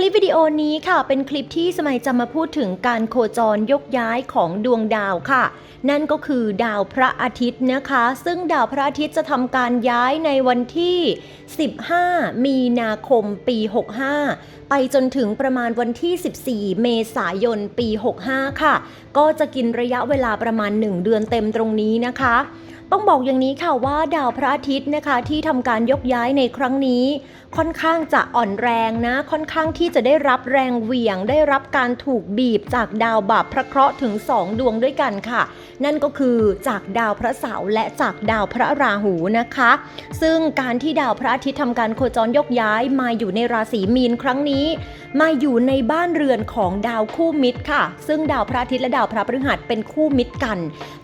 คลิปวิดีโอนี้ค่ะเป็นคลิปที่สมัยจะมาพูดถึงการโคจรยกย้ายของดวงดาวค่ะ นั่นก็คือดาวพระอาทิตย์นะคะ ซึ่งดาวพระอาทิตย์จะทำการย้ายในวันที่ 15 มีนาคมปี 65 ไปจนถึงประมาณวันที่ 14 เมษายนปี 65 ค่ะ ก็จะกินระยะเวลาประมาณ 1 เดือนเต็มตรงนี้นะคะต้องบอกอย่างนี้ค่ะว่าดาวพระอาทิตย์นะคะที่ทำการยกย้ายในครั้งนี้ค่อนข้างจะอ่อนแรงนะ ค่อนข้างที่จะได้รับแรงเหวี่ยง ได้รับการถูกบีบจากดาวบาปพระเคราะห์ถึง 2 ดวงด้วยกันค่ะ นั่นก็คือจากดาวพระเสาร์และจากดาวพระราหูนะคะ ซึ่งการที่ดาวพระอาทิตย์ทำการโคจรยกย้ายมาอยู่ในราศีมีนครั้งนี้ มาอยู่ในบ้านเรือนของดาวคู่มิตรค่ะ ซึ่งดาวพระอาทิตย์และดาวพระพฤหัสเป็นคู่มิตรกัน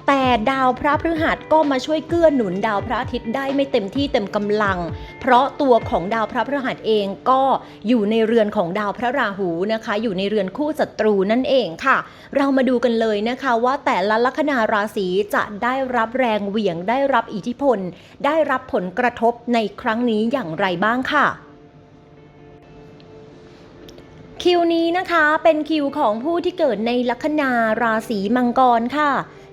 แต่ดาวพระพฤหัสก็มาช่วยเกื้อหนุนดาวพระอาทิตย์ได้ไม่เต็มที่เต็มกำลัง เพราะตัวของดาวระพฤหัสเองก็อยู่ในเรือนของดาวพระราหูนะคะ อยู่ในเรือนคู่ศัตรูนั่นเองค่ะ เรามาดูกันเลยนะคะว่าแต่ละลัคนาราศีจะได้รับแรงเหวี่ยงได้รับอิทธิพล ได้รับผลกระทบในครั้งนี้อย่างไรบ้างค่ะคิวนี้นะคะเป็นคิวของผู้ที่เกิดในลัคนาราศีมังกรค่ะ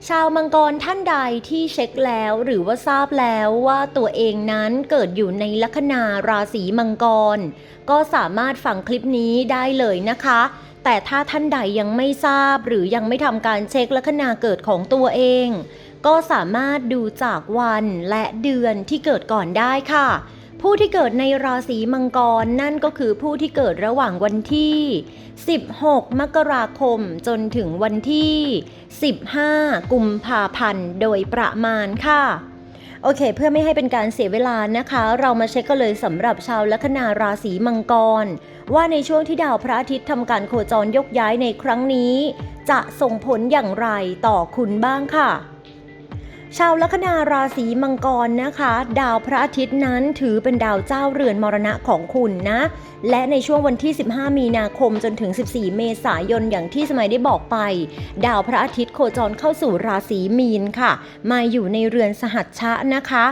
ชาวมังกรท่านใดที่เช็คแล้วหรือว่าทราบแล้วว่าตัวเองนั้นเกิดอยู่ในลัคนาราศีมังกร ก็สามารถฟังคลิปนี้ได้เลยนะคะ แต่ถ้าท่านใดยังไม่ทราบหรือยังไม่ทำการเช็คลัคนาเกิดของตัวเอง ก็สามารถดูจากวันและเดือนที่เกิดก่อนได้ค่ะ ผู้ที่เกิดในราศีมังกรนั่นก็คือผู้ที่เกิดระหว่างวันที่ 16 มกราคมจนถึงวันที่ 15 กุมภาพันธ์โดยประมาณค่ะโอเค เพื่อไม่ให้เป็นการเสียเวลานะคะ เรามาเช็คกันเลยสำหรับชาวลัคนาราศีมังกร ว่าในช่วงที่ดาวพระอาทิตย์ทำการโคจรยกย้ายในครั้งนี้ จะส่งผลอย่างไรต่อคุณบ้างค่ะ ชาวลัคนาราศีมังกรนะคะ ดาวพระอาทิตย์นั้นถือเป็นดาวเจ้าเรือนมรณะของคุณนะ และในช่วงวันที่ 15 มีนาคมจนถึง 14 เมษายนอย่างที่สมัยได้บอกไป ดาวพระอาทิตย์โคจรเข้าสู่ราศีมีนค่ะ มาอยู่ในเรือนสหัชชะนะคะ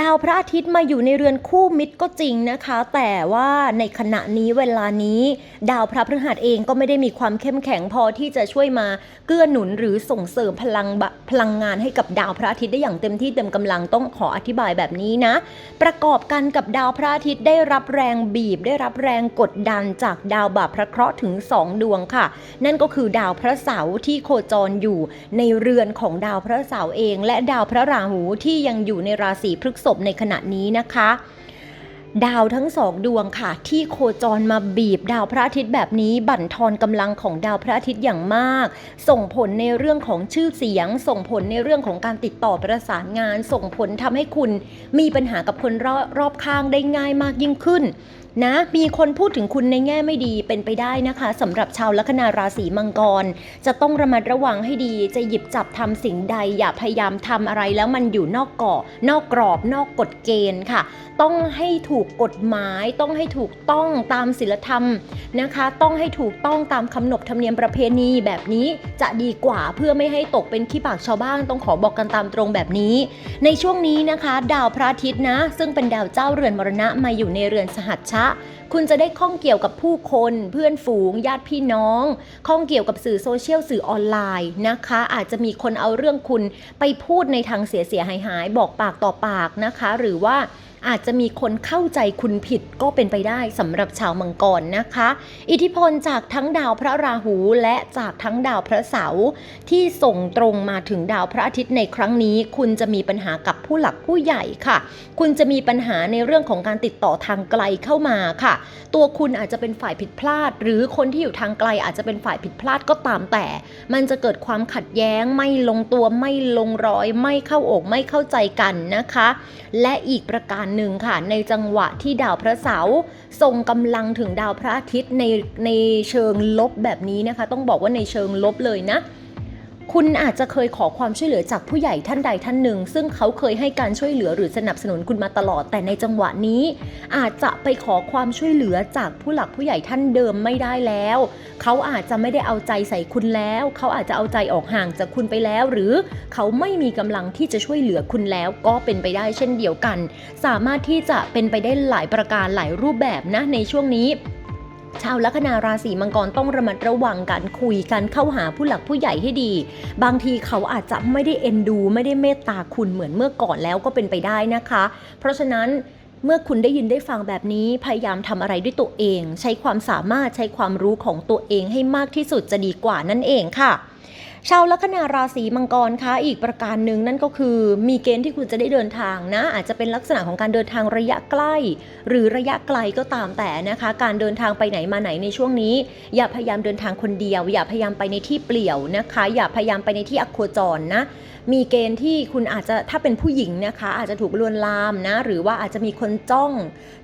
ดาวพระอาทิตย์มาอยู่ในเรือนคู่มิตรก็จริงนะคะ แต่ว่าในขณะนี้เวลานี้ ดาวพระพฤหัสเองก็ไม่ได้มีความเข้มแข็งพอที่จะช่วยมาเกื้อหนุนหรือส่งเสริมพลังพลังงานให้กับดาวพระอาทิตย์ได้อย่างเต็มที่เต็มกำลังต้องขออธิบายแบบนี้นะ ประกอบกันกับดาวพระอาทิตย์ได้รับแรงบีบ ได้รับแรงกดดันจากดาวบาปพระเคราะห์ถึง 2 ดวงค่ะ นั่นก็คือดาวพระเสาร์ที่โคจรอยู่ในเรือนของดาวพระเสาร์เอง และดาวพระราหูที่ยังอยู่ในราศีพฤษพในขณะนี้นะคะ ดาวทั้งสองดวงค่ะ ที่โคจรมาบีบดาวพระอาทิตย์แบบนี้ บั่นทอนกำลังของดาวพระอาทิตย์อย่างมาก ส่งผลในเรื่องของชื่อเสียง ส่งผลในเรื่องของการติดต่อประสานงาน ส่งผลทำให้คุณมีปัญหากับคนรอรอบข้างได้ง่ายมากยิ่งขึ้น นะ มีคนพูดถึงคุณในแง่ไม่ดีเป็นไปได้นะคะสำหรับชาวลัคนาราศีมังกร จะต้องระมัดระวังให้ดีจะหยิบจับทำสิ่งใด อย่าพยายามทำอะไรแล้วมันอยู่นอกเกาะนอกกรอบนอกกฎเกณฑ์ค่ะ ต้องให้ถูกกฎหมาย ต้องให้ถูกต้องตามศีลธรรมนะคะ ต้องให้ถูกต้องตามคำนบธรรมเนียมประเพณีแบบนี้จะดีกว่าเพื่อไม่ให้ตกเป็นขี้ปากชาวบ้านต้องขอบอกกันตามตรงแบบนี้ ในช่วงนี้นะคะ ดาวพระอาทิตย์นะ ซึ่งเป็นดาวเจ้าเรือนมรณะมาอยู่ในเรือนสหัชชะคุณจะได้ข้องเกี่ยวกับผู้คนเพื่อนฝูง ญาติพี่น้อง ข้องเกี่ยวกับสื่อโซเชียลสื่อออนไลน์นะคะ อาจจะมีคนเอาเรื่องคุณไปพูดในทางเสียเสียหายหายบอกปากต่อปากนะคะ หรือว่า อาจจะมีคนเข้าใจคุณผิดก็เป็นไปได้สำหรับชาวมังกรนะคะ อิทธิพลจากทั้งดาวพระราหูและจากทั้งดาวพระเสาร์ที่ส่งตรงมาถึงดาวพระอาทิตย์ในครั้งนี้ คุณจะมีปัญหากับผู้หลักผู้ใหญ่ค่ะ คุณจะมีปัญหาในเรื่องของการติดต่อทางไกลเข้ามาค่ะ ตัวคุณอาจจะเป็นฝ่ายผิดพลาด หรือคนที่อยู่ทางไกลอาจจะเป็นฝ่ายผิดพลาดก็ตามแต่ มันจะเกิดความขัดแย้งไม่ลงตัวไม่ลงรอย ไม่เข้าอกไม่เข้าใจกันนะคะ และอีกประการหนึ่งค่ะ ในจังหวะที่ดาวพระเสาร์ส่งกำลังถึงดาวพระอาทิตย์ในในเชิงลบแบบนี้นะคะ ต้องบอกว่าในเชิงลบเลยนะ คุณอาจจะเคยขอความช่วยเหลือจากผู้ใหญ่ท่านใดท่านหนึ่ง ซึ่งเขาเคยให้การช่วยเหลือหรือสนับสนุนคุณมาตลอด แต่ในจังหวะนี้ อาจจะไปขอความช่วยเหลือจากผู้หลักผู้ใหญ่ท่านเดิมไม่ได้แล้ว เขาอาจจะไม่ได้เอาใจใส่คุณแล้ว เขาอาจจะเอาใจออกห่างจากคุณไปแล้ว หรือเขาไม่มีกำลังที่จะช่วยเหลือคุณแล้ว ก็เป็นไปได้เช่นเดียวกัน สามารถที่จะเป็นไปได้หลายประการหลายรูปแบบนะในช่วงนี้ ชาวลัคนาราศีมังกรต้องระมัดระวังการคุยกันเข้าหาผู้หลักผู้ใหญ่ให้ดี บางทีเขาอาจจะไม่ได้เอ็นดู ไม่ได้เมตตาคุณเหมือนเมื่อก่อนแล้วก็เป็นไปได้นะคะ เพราะฉะนั้นเมื่อคุณได้ยินได้ฟังแบบนี้พยายามทำอะไรด้วยตัวเอง ใช้ความสามารถใช้ความรู้ของตัวเองให้มากที่สุดจะดีกว่านั่นเองค่ะ ชาวลัคนาราศีมังกรคะอีกประการหนึ่งนั่นก็คือมีเกณฑ์ที่คุณจะได้เดินทางนะ อาจจะเป็นลักษณะของการเดินทางระยะใกล้ หรือระยะไกลก็ตามแต่นะคะ การเดินทางไปไหนมาไหนในช่วงนี้ อย่าพยายามเดินทางคนเดียว อย่าพยายามไปในที่เปลี่ยวนะคะ อย่าพยายามไปในที่อโคจรนะมีเกณฑ์ที่คุณอาจจะถ้าเป็นผู้หญิงนะคะ อาจจะถูกลวนลามนะ หรือว่าอาจจะมีคนจ้อง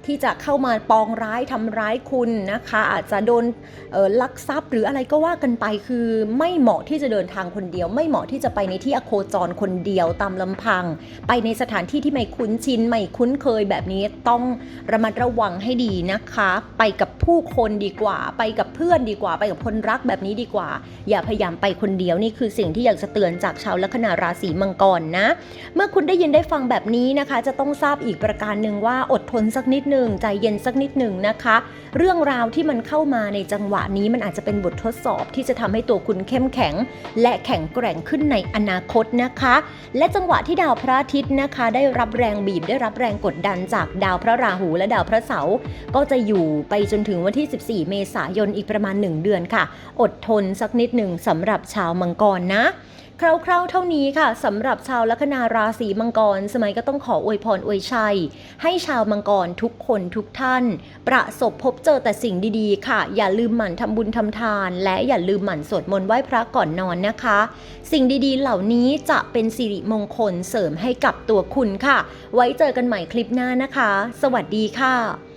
ที่จะเข้ามาปองร้ายทำร้ายคุณนะคะ อาจจะโดนลักทรัพย์หรืออะไรก็ว่ากันไปคือไม่เหมาะที่จะเดินทางคนเดียว ไม่เหมาะที่จะไปในที่อโคจรคนเดียวตามลำพัง ไปในสถานที่ที่ไม่คุ้นชินไม่คุ้นเคยแบบนี้ต้องระมัดระวังให้ดีนะคะ ไปกับผู้คนดีกว่า ไปกับเพื่อนดีกว่า ไปกับคนรักแบบนี้ดีกว่า อย่าพยายามไปคนเดียวนี่คือสิ่งที่อยากจะเตือนจากชาวลัคนาราศีมังกรนะ เมื่อคุณได้ยินได้ฟังแบบนี้นะคะ จะต้องทราบอีกประการหนึ่งว่าอดทนสักนิดหนึ่งใจเย็นสักนิดหนึ่งนะคะ เรื่องราวที่มันเข้ามาในจังหวะนี้มันอาจจะเป็นบททดสอบที่จะทำให้ตัวคุณเข้มแข็งและแข็งแกร่งขึ้นในอนาคตนะคะ และจังหวะที่ดาวพระอาทิตย์นะคะ ได้รับแรงบีบได้รับแรงกดดันจากดาวพระราหูและดาวพระเสาร์ก็จะอยู่ไปจนถึงวันที่ 14 เมษายนอีกประมาณ 1 เดือนค่ะ อดทนสักนิดหนึ่งสำหรับชาวมังกรนะ คร่าวๆเท่านี้ค่ะสำหรับชาวลัคนาราศีมังกร สมัยก็ต้องขออวยพรอวยชัย ให้ชาวมังกรทุกคนทุกท่าน ประสบพบเจอแต่สิ่งดีๆ ค่ะ อย่าลืมหมั่นทำบุญทำทาน และอย่าลืมหมั่นสวดมนต์ไหว้พระก่อนนอนนะคะ สิ่งดีๆ เหล่านี้จะเป็นสิริมงคลเสริมให้กับตัวคุณค่ะ ไว้เจอกันใหม่คลิปหน้านะคะ สวัสดีค่ะ